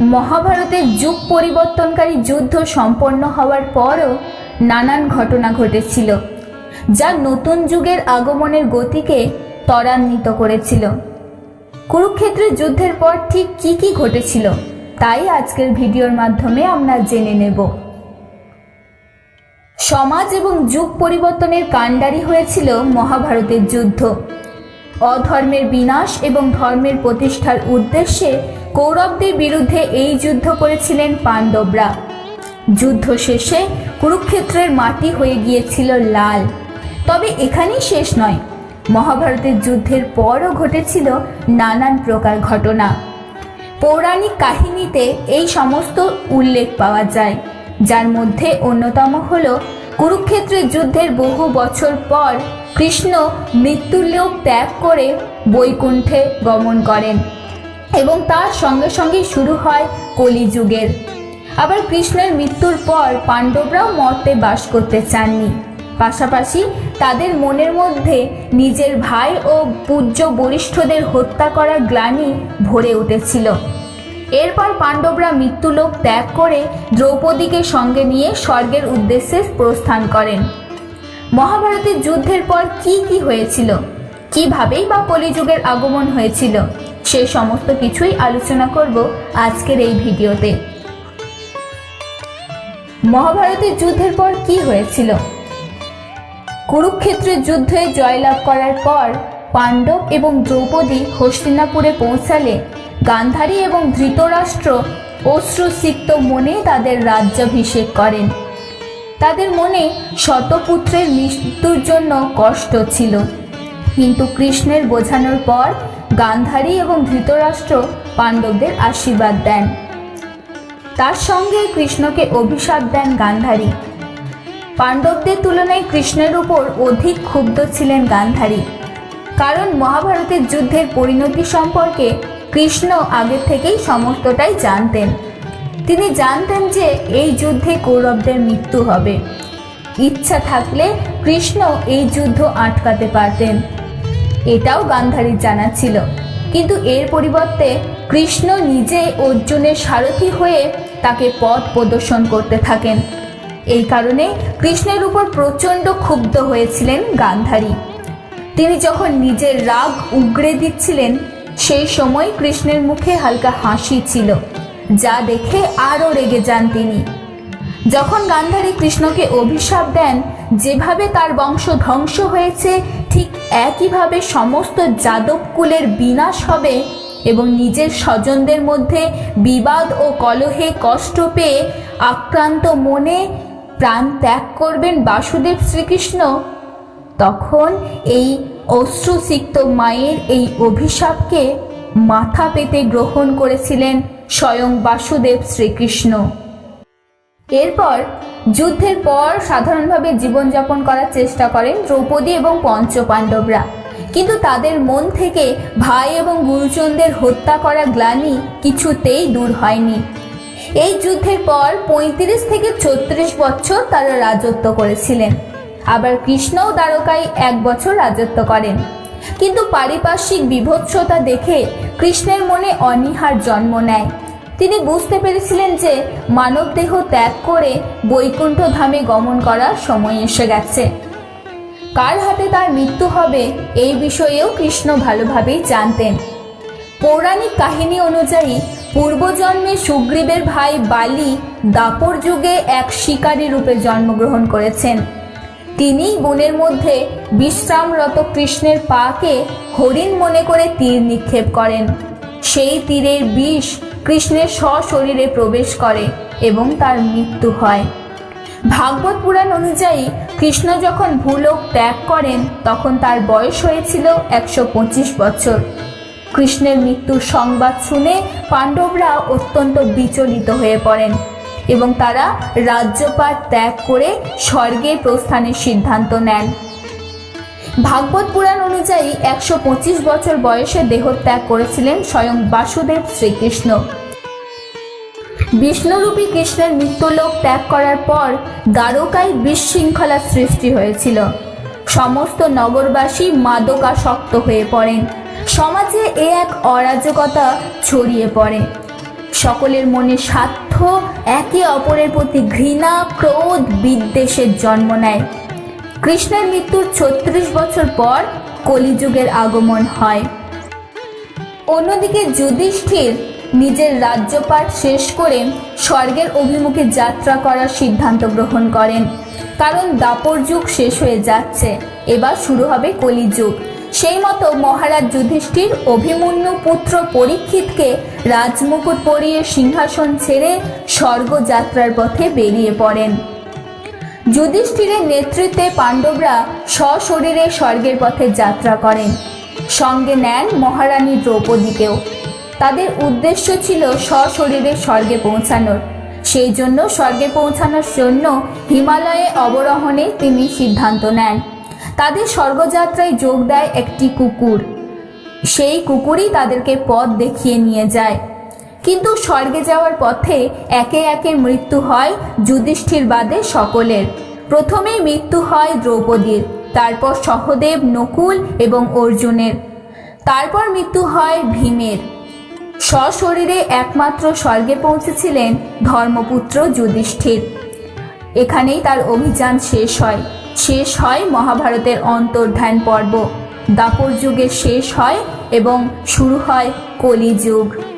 মহাভারতের যুগ পরিবর্তনকারী যুদ্ধ সম্পন্ন হওয়ার পরও নানান ঘটনা ঘটেছিল, যা নতুন যুগের আগমনের গতিকে ত্বরান্বিত করেছিল। কুরুক্ষেত্রের যুদ্ধের পর ঠিক কি কি ঘটেছিল, তাই আজকের ভিডিওর মাধ্যমে আমরা জেনে নেব। সমাজ এবং যুগ পরিবর্তনের কাণ্ডারি হয়েছিল মহাভারতের যুদ্ধ। অধর্মের বিনাশ এবং ধর্মের প্রতিষ্ঠার উদ্দেশ্যে কৌরবদের বিরুদ্ধে এই যুদ্ধ করেছিলেন পাণ্ডবরা। যুদ্ধ শেষে কুরুক্ষেত্রের মাটি হয়ে গিয়েছিল লাল। তবে এখানেই শেষ নয়। মহাভারতের যুদ্ধের পরও ঘটেছিল নানান প্রকার ঘটনা। পৌরাণিক কাহিনীতে এই সমস্ত উল্লেখ পাওয়া যায়, যার মধ্যে অন্যতম হল কুরুক্ষেত্রের যুদ্ধের বহু বছর পর কৃষ্ণ মৃত্যুলোক ত্যাগ করে বৈকুণ্ঠে গমন করেন। এবং তার সঙ্গে সঙ্গে শুরু হয় কলিযুগের। আবার কৃষ্ণের মৃত্যুর পর পাণ্ডবরাও মর্তে বাস করতে চাননি। পাশাপাশি তাদের মনের মধ্যে নিজের ভাই ও পূজ্য বরিষ্ঠদের হত্যা করার গ্লানি ভরে উঠেছিল। এরপর পাণ্ডবরা মৃত্যুলোক ত্যাগ করে দ্রৌপদীকে সঙ্গে নিয়ে স্বর্গের উদ্দেশ্যে প্রস্থান করেন। মহাভারতের যুদ্ধের পর কি কি হয়েছিল? কিভাবেই বা কলিযুগের আগমন হয়েছিল? সে সমস্ত কিছুই আলোচনা করব আজকের এই ভিডিওতে। মহাভারতের যুদ্ধের পর কি হয়েছিল? কুরুক্ষেত্রের যুদ্ধে জয়লাভ করার পর পাণ্ডব এবং দ্রৌপদী হস্তিনাপুরে পৌঁছালে গান্ধারী এবং ধৃতরাষ্ট্র অশ্রুসিক্ত মনে তাদের রাজ্যাভিষেক করেন। তাদের মনে শতপুত্রের মৃত্যুর জন্য কষ্ট ছিল। কিন্তু কৃষ্ণের বোঝানোর পর গান্ধারী এবং ধৃতরাষ্ট্র পাণ্ডবদের আশীর্বাদ দেন। তার সঙ্গে কৃষ্ণকে অভিশাপ দেন গান্ধারী। পাণ্ডবদের তুলনায় কৃষ্ণের উপর অধিক ক্ষুব্ধ ছিলেন গান্ধারী। কারণ মহাভারতের যুদ্ধের পরিণতি সম্পর্কে কৃষ্ণ আগে থেকেই সমস্তটাই জানতেন। তিনি জানতেন যে এই যুদ্ধে কৌরবদের মৃত্যু হবে। ইচ্ছা থাকলে কৃষ্ণ এই যুদ্ধ আটকাতে পারতেন। এটাও গান্ধারীর জানা ছিল। কিন্তু এর পরিবর্তে কৃষ্ণ নিজে অর্জুনের সারথি হয়ে তাকে পথ প্রদর্শন করতে থাকেন। এই কারণে কৃষ্ণের উপর প্রচণ্ড ক্ষুব্ধ হয়েছিলেন গান্ধারী। তিনি যখন নিজের রাগ উগড়ে দিচ্ছিলেন, সেই সময় কৃষ্ণের মুখে হালকা হাসি ছিল, যা দেখে আরও রেগে যান তিনি। যখন গান্ধারী কৃষ্ণকে অভিশাপ দেন যেভাবে তার বংশ ধ্বংস হয়েছে, ঠিক একইভাবে সমস্ত যাদব কুলের বিনাশ হবে এবং নিজের স্বজনদের মধ্যে বিবাদ ও কলহে কষ্ট পেয়ে আক্রান্ত মনে প্রাণ ত্যাগ করবেন বাসুদেব শ্রীকৃষ্ণ। তখন এই অশ্রুসিক্ত মায়ের এই অভিশাপকে মাথা পেতে গ্রহণ করেছিলেন স্বয়ং বাসুদেব শ্রীকৃষ্ণ। এরপর যুদ্ধের পর সাধারণভাবে জীবনযাপন করার চেষ্টা করেন দ্রৌপদী এবং পঞ্চপাণ্ডবরা। কিন্তু তাদের মন থেকে ভাই এবং গুরুজনদের হত্যা করা গ্লানি কিছুতেই দূর হয়নি। এই যুদ্ধের পর পঁয়ত্রিশ থেকে ছত্রিশ বছর তারা রাজত্ব করেছিলেন। আবার কৃষ্ণও দ্বারকায় এক বছর রাজত্ব করেন। কিন্তু পারিপার্শ্বিক বিভৎসতা দেখে কৃষ্ণের মনে অনীহার জন্ম নেয়। তিনি বুঝতে পেরেছিলেন যে মানবদেহ ত্যাগ করে বৈকুণ্ঠ ধামে গমন করার সময় এসে গেছে। কার হাতে তার মৃত্যু হবে এই বিষয়েও কৃষ্ণ ভালোভাবেই জানতেন। পৌরাণিক কাহিনী অনুযায়ী পূর্বজন্মে সুগ্রীবের ভাই বালি দাপর যুগে এক শিকারী রূপে জন্মগ্রহণ করেছেন। তিনি বনের মধ্যে বিশ্রামরত কৃষ্ণের পাকে হরিণ মনে করে তীর নিক্ষেপ করেন। সেই তীরের বিষ কৃষ্ণের সশরীরে প্রবেশ করে এবং তার মৃত্যু হয়। ভাগবত পুরাণ অনুযায়ী কৃষ্ণ যখন ভূলোক ত্যাগ করেন, তখন তার বয়স হয়েছিল একশো পঁচিশ বছর। কৃষ্ণের মৃত্যুর সংবাদ শুনে পাণ্ডবরা অত্যন্ত বিচলিত হয়ে পড়েন এবং তারা রাজ্যপাট ত্যাগ করে স্বর্গে প্রস্থানের সিদ্ধান্ত নেন। ভাগবত পুরাণ অনুযায়ী একশো পঁচিশ বছর বয়সে দেহত্যাগ করেছিলেন স্বয়ং বাসুদেব শ্রীকৃষ্ণ। বিষ্ণুরূপী কৃষ্ণের মৃত্যুলোক ত্যাগ করার পর দ্বারকায় বিশৃঙ্খলা সৃষ্টি হয়েছিল। সমস্ত নগরবাসী মাদকাসক্ত হয়ে পড়েন। সমাজে এ এক অরাজকতা ছড়িয়ে পড়ে। সকলের মনে স্বার্থ একে অপরের প্রতি ঘৃণা, ক্রোধ, বিদ্বেষের জন্ম নেয়। কৃষ্ণের মৃত্যুর ছত্রিশ বছর পর কলিযুগের আগমন হয়। অন্যদিকে যুধিষ্ঠির নিজের রাজ্যপাঠ শেষ করে স্বর্গের অভিমুখে যাত্রা করার সিদ্ধান্ত গ্রহণ করেন। কারণ দাপর যুগ শেষ হয়ে যাচ্ছে, এবার শুরু হবে কলিযুগ। সেই মতো মহারাজ যুধিষ্ঠির অভিমন্যু পুত্র পরীক্ষিতকে রাজমুকুট পরিয়ে সিংহাসন ছেড়ে স্বর্গযাত্রার পথে বেরিয়ে পড়েন। যুধিষ্ঠিরের নেতৃত্বে পাণ্ডবরা সশরীরে স্বর্গের পথে যাত্রা করেন। সঙ্গে নেন মহারানী দ্রৌপদীকেও। তাদের উদ্দেশ্য ছিল সশরীরে স্বর্গে পৌঁছানোর। সেই জন্য স্বর্গে পৌঁছানোর জন্য হিমালয়ে অবরোহণে তিনি সিদ্ধান্ত নেন। তাদের স্বর্গযাত্রায় যোগ দেয় একটি কুকুর। সেই কুকুরই তাদেরকে পথ দেখিয়ে নিয়ে যায়। কিন্তু স্বর্গে যাওয়ার পথে একে একে মৃত্যু হয় যুধিষ্ঠির বাদে সকলের। প্রথমেই মৃত্যু হয় দ্রৌপদীর, তারপর সহদেব, নকুল এবং অর্জুনের। তারপর মৃত্যু হয় ভীমের। সশরীরে একমাত্র স্বর্গে পৌঁছেছিলেন ধর্মপুত্র যুধিষ্ঠির। এখানেই তার অভিযান শেষ হয়। শেষ হয় মহাভারতের অন্তর্ধান পর্ব। দাপর যুগের শেষ হয় এবং শুরু হয় কলিযুগ।